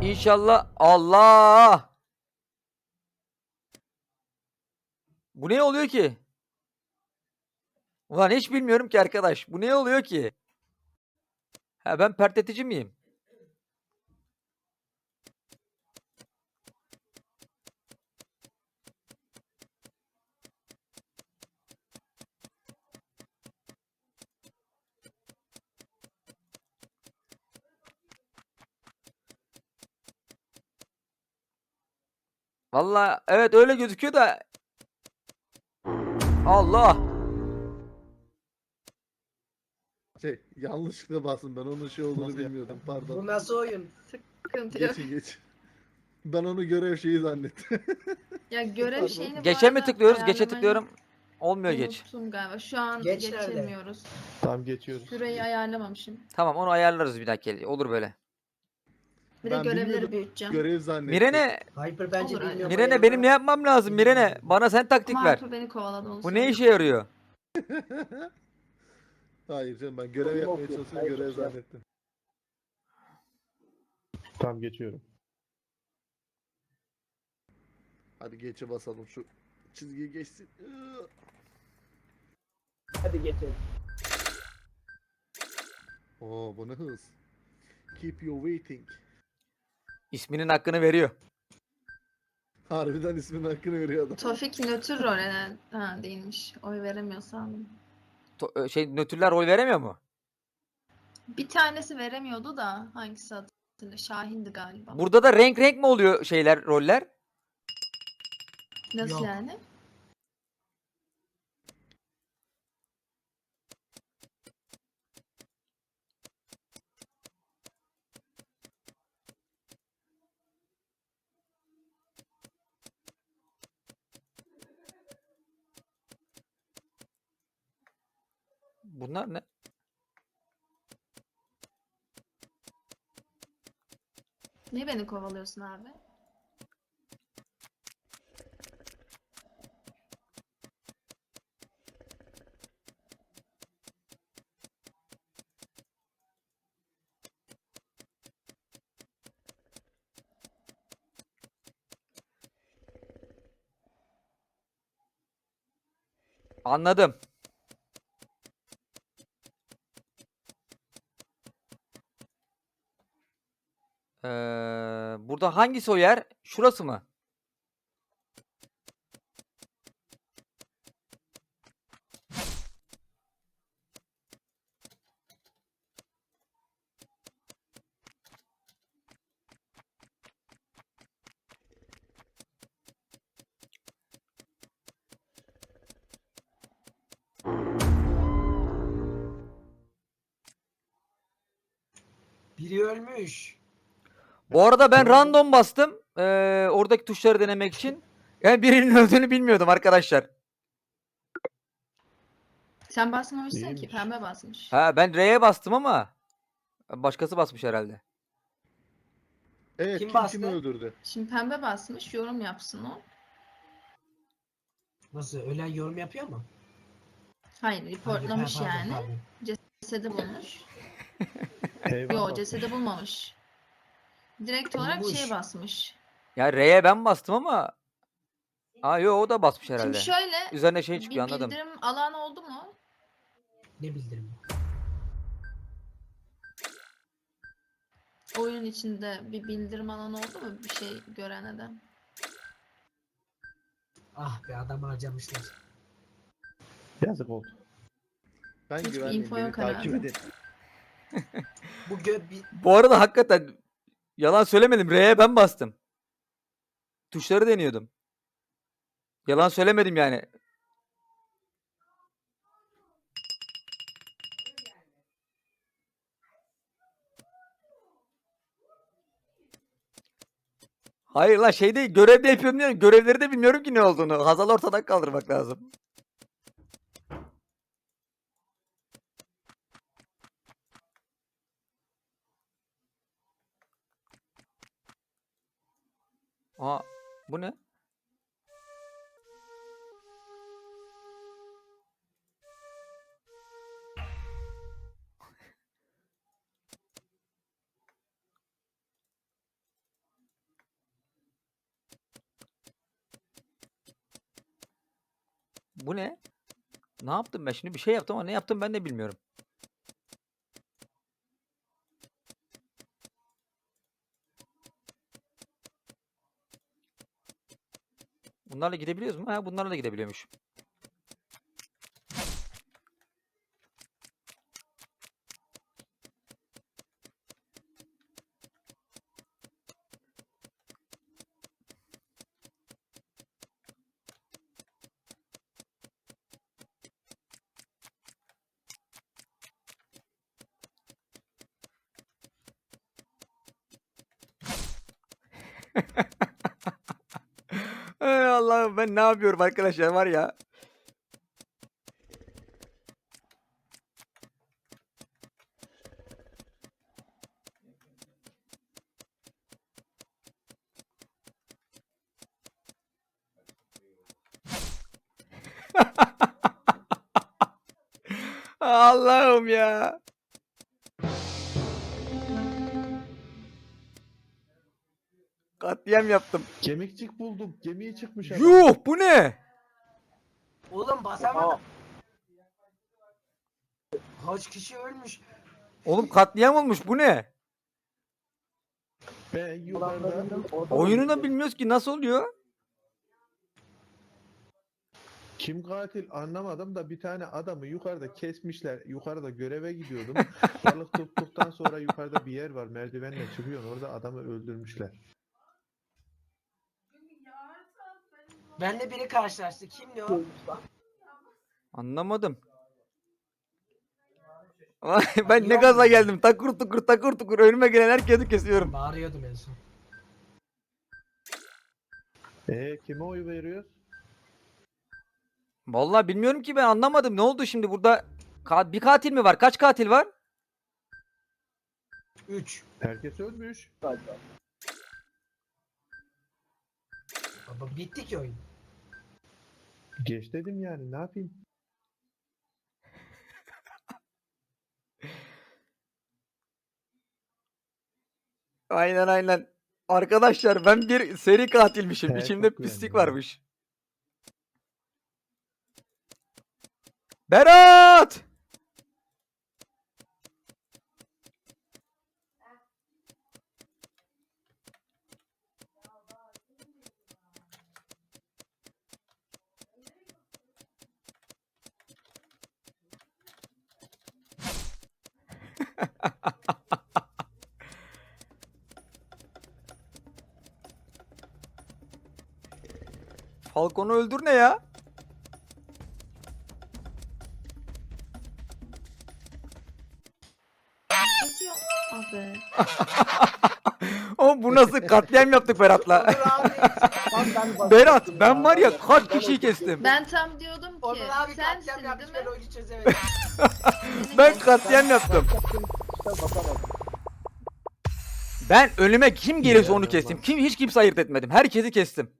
İnşallah Allah. Bu ne oluyor ki? Ulan hiç bilmiyorum ki arkadaş. Bu ne oluyor ki? Ha ben pertletici miyim? Vallahi evet öyle gözüküyor da Allah. Şey yanlışlıkla bastım ben onun şey olduğunu Nasıl bilmiyordum Bu pardon. nasıl oyun? Sıkıntı yok. Geç geç. Ben onu görev şeyi zannettim. Ya görev şeyini bu Geçe mi arada tıklıyoruz? Geçe ayarlamayı tıklıyorum. Olmuyor geç. Unuttum galiba. Şu an Geç nerede? geçemiyoruz. Tamam geçiyoruz. Süreyi ayarlamamışım. Tamam onu ayarlarız bir dahaki. Olur böyle. Bir de Ben görevleri bilmiyordum. büyüteceğim. görev zannettim. Mirene, Hyper bence Olur, aynen. bilmiyorum. Mirene benim ne yapmam lazım Mirene? Bana sen taktik Ama ver. Alper beni kovaladı onu Bu ne işe yarıyor? Hayır canım ben görev yapmaya çalışıyorum görev zannettim. Tamam geçiyorum. Hadi geçe basalım şu çizgiyi geçsin. Iıı. Hadi geçelim. Oo bu ne hız. Keep you waiting. İsminin hakkını veriyor. Harbiden isminin hakkını veriyor adam. Tofik nötr role ha değilmiş. Oy veremiyor sandım. To- ö, şey nötrler rol veremiyor mu? Bir tanesi veremiyordu da hangisi hatırla Şahin'di galiba. Burada da renk renk mi oluyor şeyler, roller? Nasıl Yok. yani? Bunlar ne? Niye beni kovalıyorsun abi? Anladım. Ee, burada hangisi o yer? Şurası mı? Biri ölmüş. Bu arada ben random bastım. ee, oradaki tuşları denemek için. Yani birinin öldüğünü bilmiyordum arkadaşlar. Sen basmamışsın ki pembe basmış. Ha ben R'ye bastım ama başkası basmış herhalde. Evet Kim kim, bastı? kimi öldürdü? Şimdi pembe basmış yorum yapsın o. Nasıl? Ölen yorum yapıyor mu? Hayır reportlamış pardon, yani. pardon. Cesedi bulmuş. Eyvallah. Yo cesedi bulmamış. Direkt olarak Bulmuş. şeye basmış. Ya R'ye ben bastım ama Aa yo o da basmış herhalde. Şimdi şöyle Üzerine şey bir çıkıyor anladım. bildirim alan oldu mu? Ne bildirim? Oyun içinde bir bildirim alanı oldu mu bir şey görene de? Ah be adam harcamışlar. Yazık oldu. Ben Hiçbir güvenliyim info beni yok takip herhalde. edin. Bu gö bir Bu arada hakikaten yalan söylemedim. R'ye ben bastım. Tuşları deniyordum. Yalan söylemedim yani. Hayır lan şey değil görevde yapıyorum diyorum. Görevleri de bilmiyorum ki ne olduğunu. Hazal ortadan kaldırmak lazım. Aa bu ne? Bu ne? Ne yaptım ben şimdi? Bir şey yaptım ama ne yaptım ben de bilmiyorum. Bunlarla gidebiliyoruz mu? Ha bunlarla da gidebiliyormuş. Allah'ım ben ne yapıyorum arkadaşlar var ya. Allah'ım ya. Katliam yaptım. Kemikçik bulduk. Gemiye çıkmış adam. Yuh bu ne? Oğlum basamadım. Kaç kişi ölmüş? Oğlum katliam olmuş bu ne? Ben yukarıda Oyunu da bilmiyoruz ki nasıl oluyor? kim katil anlamadım da bir tane adamı yukarıda kesmişler. Yukarıda göreve gidiyordum. Balık tuttuktan sonra yukarıda bir yer var. Merdivenle çıkıyorsun. Orada adamı öldürmüşler. Benle biri karşılaştı. Kimdi o? Anlamadım. Vay, ben ne gaza geldim. Takır tukur takır tukur önüme gelen herkesi kesiyorum. Bağırıyordum en son. E kime oy veriyor? Vallahi bilmiyorum ki ben anlamadım. Ne oldu şimdi burada? Ka- bir katil mi var? Kaç katil var? 3. Herkes ölmüş. Baba bitti ki oyun. Geç dedim yani ne yapayım? Aynen aynen. Arkadaşlar ben bir seri katilmişim. He, İçimde çok pislik güvendim ya. varmış. Berat! Falcon'u öldür ne ya? Abi. Oğlum bu nasıl katliam yaptık Berat'la? Berat ben var ya kaç kişiyi kestim. Ben tam diyordum ki Onur abi sensin yapmış değil ben mi? oyunu çözemedim. Ben katliam yaptım. Ben önüme kim gelirse onu kestim. Kim hiç kimse ayırt etmedim. Herkesi kestim.